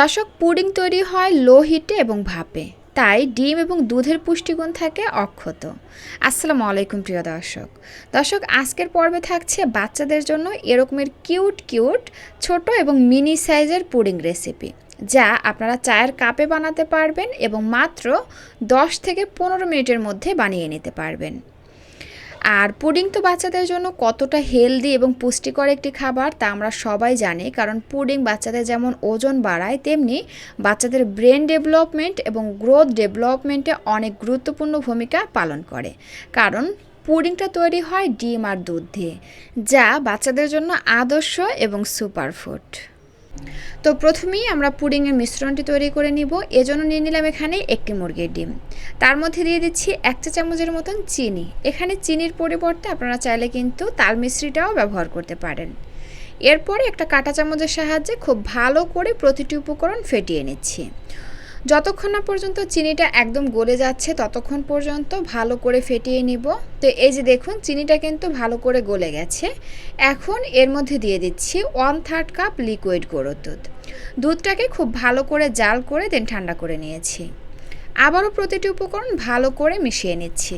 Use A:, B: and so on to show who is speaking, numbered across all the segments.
A: দর্শক, পুডিং তৈরি হয় লো হিটে এবং ভাপে। তাই ডিম এবং দুধের পুষ্টিগুণ থাকে অক্ষত। আসসালামু আলাইকুম প্রিয় দর্শক। দর্শক, আজকের পর্বে থাকছে বাচ্চাদের জন্য এরকমের কিউট কিউট, ছোট এবং মিনি সাইজের পুডিং রেসিপি, যা আপনারা চায়ের কাপে বানাতে পারবেন এবং মাত্র 10 থেকে পনেরো মিনিটের মধ্যে বানিয়ে নিতে পারবেন। আর পুডিং তো বাচ্চাদের জন্য কতটা হেলদি এবং পুষ্টিকর একটি খাবার তা আমরা সবাই জানি, কারণ পুডিং বাচ্চাদের যেমন ওজন বাড়ায়, তেমনি বাচ্চাদের ব্রেন ডেভেলপমেন্ট এবং গ্রোথ ডেভেলপমেন্টে অনেক গুরুত্বপূর্ণ ভূমিকা পালন করে। কারণ পুডিংটা তৈরি হয় ডিম আর দুধ দিয়ে, যা বাচ্চাদের জন্য আদর্শ এবং সুপারফুড। তো প্রথমেই আমরা পুডিংয়ের মিশ্রণটি তৈরি করে নিব। এজন্য নিয়ে নিলাম এখানে একটি মুরগির ডিম। তার মধ্যে দিয়ে দিচ্ছি এক চা চামচের মতন চিনি। এখানে চিনির পরিবর্তে আপনারা চাইলে কিন্তু তাল মিশ্রিটাও ব্যবহার করতে পারেন। এরপরে একটা কাঁটা চামচের সাহায্যে খুব ভালো করে প্রতিটি উপকরণ ফেটিয়ে নিচ্ছি। যতক্ষণ না পর্যন্ত চিনিটা একদম গলে যাচ্ছে, ততক্ষণ পর্যন্ত ভালো করে ফেটিয়ে নিব। তো এই যে দেখুন, চিনিটা কিন্তু ভালো করে গলে গেছে। এখন এর মধ্যে দিয়ে দিচ্ছি ওয়ান থার্ড কাপ লিকুইড গরুর দুধ। দুধটাকে খুব ভালো করে জাল করে দেন ঠান্ডা করে নিয়েছি। আবারও প্রতিটি উপকরণ ভালো করে মিশিয়ে নিচ্ছি।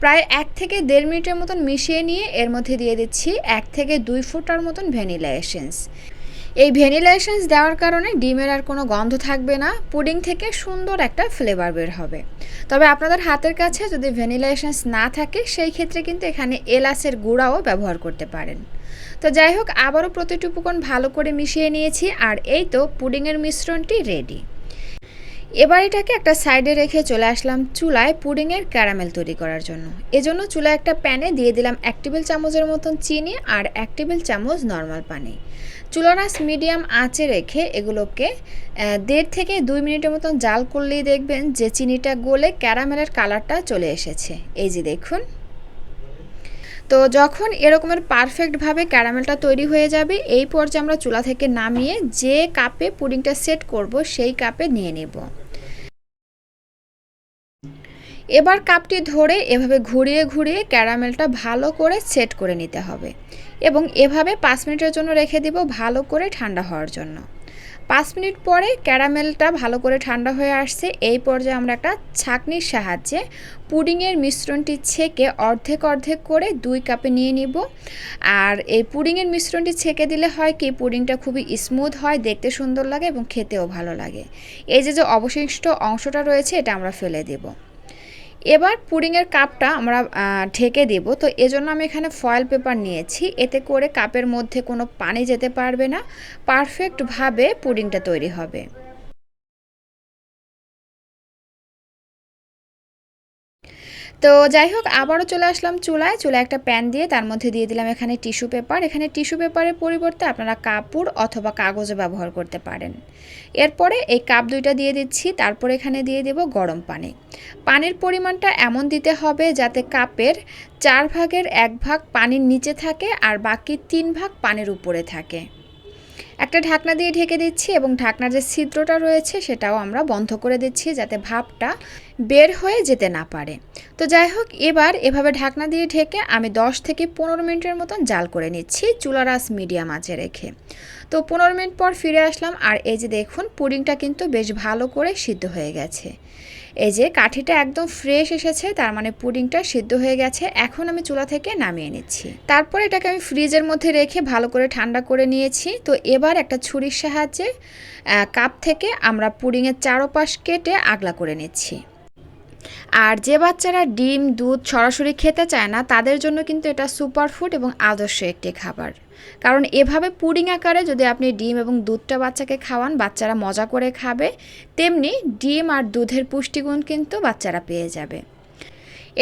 A: প্রায় এক থেকে দেড় মিনিটের মতন মিশিয়ে নিয়ে এর মধ্যে দিয়ে দিচ্ছি এক থেকে দুই ফুটার মতন ভ্যানিলা এসেন্স। এই ভ্যানিলা এসেন্স দেওয়ার কারণে ডিমের আর কোনো গন্ধ থাকবে না, পুডিং থেকে সুন্দর একটা ফ্লেভার বের হবে। তবে আপনাদের হাতের কাছে যদি ভ্যানিলা এসেন্স না থাকে, সেই ক্ষেত্রে কিন্তু এখানে এলাচের গুঁড়াও ব্যবহার করতে পারেন। তো যাই হোক, আবারও প্রতিটি উপকরণ ভালো করে মিশিয়ে নিয়েছি, আর এই তো পুডিংয়ের মিশ্রণটি রেডি এবার এটাকে একটা সাইডে রেখে চলে আসলাম চুলায় পুডিংয়ের ক্যারামেল তৈরি করার জন্য। এজন্য চুলায় একটা প্যানে দিয়ে দিলাম এক টেবিল চামচের মতন চিনি আর এক টেবিল চামচ নর্মাল পানি। চুলারাস মিডিয়াম আঁচে রেখে এগুলোকে দেড় থেকে দুই মিনিটের মতন জাল করলেই দেখবেন যে চিনিটা গলে ক্যারামেলের কালারটা চলে এসেছে। এই যে দেখুন। তো যখন এরকমের পারফেক্টভাবে ক্যারামেলটা তৈরি হয়ে যাবে, এই পর্যায়ে আমরা চুলা থেকে নামিয়ে যে কাপে পুডিংটা সেট করব, সেই কাপে নিয়ে নেব। এবার কাপটি ধরে এভাবে ঘুরিয়ে ঘুরিয়ে ক্যারামেলটা ভালো করে সেট করে নিতে হবে। এবং এভাবে পাঁচ মিনিটের জন্য রেখে দিব ভালো করে ঠান্ডা হওয়ার জন্য। পাঁচ মিনিট পরে ক্যারামেলটা ভালো করে ঠান্ডা হয়ে আসছে। এই পর্যায়ে আমরা একটা ছাকনির সাহায্যে পুডিংয়ের মিশ্রণটি ছেঁকে অর্ধেক অর্ধেক করে দুই কাপে নিয়ে নিব। আর এই পুডিংয়ের মিশ্রণটি ছেঁকে দিলে হয় কি, পুডিংটা খুবই স্মুথ হয়, দেখতে সুন্দর লাগে এবং খেতেও ভালো লাগে। এই যে যে অবশিষ্ট অংশটা রয়েছে, এটা আমরা ফেলে দেবো। এবার পুডিংয়ের কাপটা আমরা ঢেকে দেব। তো এজন্য আমি এখানে ফয়েল পেপার নিয়েছি। এতে করে কাপের মধ্যে কোনো পানি যেতে পারবে না। পারফেক্টভাবে পুডিংটা তৈরি হবে। তো যাই হোক, আবারও চলে আসলাম চুলায়। চুলায় একটা প্যান দিয়ে তার মধ্যে দিয়ে দিলাম এখানে টিস্যু পেপার। এখানে টিস্যু পেপারের পরিবর্তে আপনারা কাপড় অথবা কাগজে ব্যবহার করতে পারেন। এরপরে এই কাপ দুইটা দিয়ে দিচ্ছি, তারপর এখানে দিয়ে দেব গরম পানি। পানির পরিমাণটা এমন দিতে হবে যাতে কাপের চার ভাগের এক ভাগ পানির নিচে থাকে আর বাকি তিন ভাগ পানির উপরে থাকে। একটা ঢাকনা দিয়ে ঢেকে দিচ্ছি এবং ঢাকনার যে ছিদ্রটা রয়েছে সেটাও আমরা বন্ধ করে দিচ্ছি যাতে ভাপটা বের হয়ে যেতে না পারে। তো যাই হোক এবার এভাবে ঢাকনা দিয়ে ঢেকে আমি 10 থেকে পনেরো মিনিটের মতন জাল করে নিচ্ছি চুলারাস মিডিয়াম আঁচে রেখে। তো পনেরো মিনিট পর ফিরে আসলাম আর এই যে দেখুন, পুডিংটা কিন্তু বেশ ভালো করে সিদ্ধ হয়ে গেছে। এই যে কাঠিটা একদম ফ্রেশ এসেছে, তার মানে পুডিংটা সিদ্ধ হয়ে গেছে, এখন আমি চুলা থেকে নামিয়ে নিচ্ছি। তারপর এটাকে আমি ফ্রিজের মধ্যে রেখে ভালো করে ঠান্ডা করে নিয়েছি। তো এবার একটা ছুরির সাহায্যে কাপ থেকে আমরা পুডিংয়ের চারোপাশ কেটে আগলা করে নিচ্ছি। আর যে বাচ্চারা ডিম, দুধ সরাসরি খেতে চায় না, তাদের জন্য কিন্তু এটা সুপার ফুড এবং আদর্শ একটি খাবার। কারণ এভাবে পুডিং আকারে যদি আপনি ডিম এবং দুধটা বাচ্চাকে খাওয়ান, বাচ্চারা মজা করে খাবে, তেমনি ডিম আর দুধের পুষ্টিগুণ কিন্তু বাচ্চারা পেয়ে যাবে।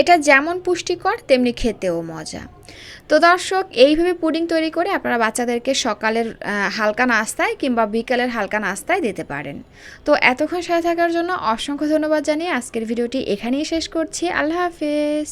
A: এটা যেমন পুষ্টিকর, তেমনি খেতেও মজা। তো দর্শক, এইভাবে পুডিং তৈরি করে আপনারা বাচ্চাদেরকে সকালের হালকা নাস্তায় কিংবা বিকালের হালকা নাস্তায় দিতে পারেন। তো এতক্ষণ সাথে থাকার জন্য অসংখ্য ধন্যবাদ জানিয়ে আজকের ভিডিওটি এখানেই শেষ করছি। আল্লাহ হাফেজ।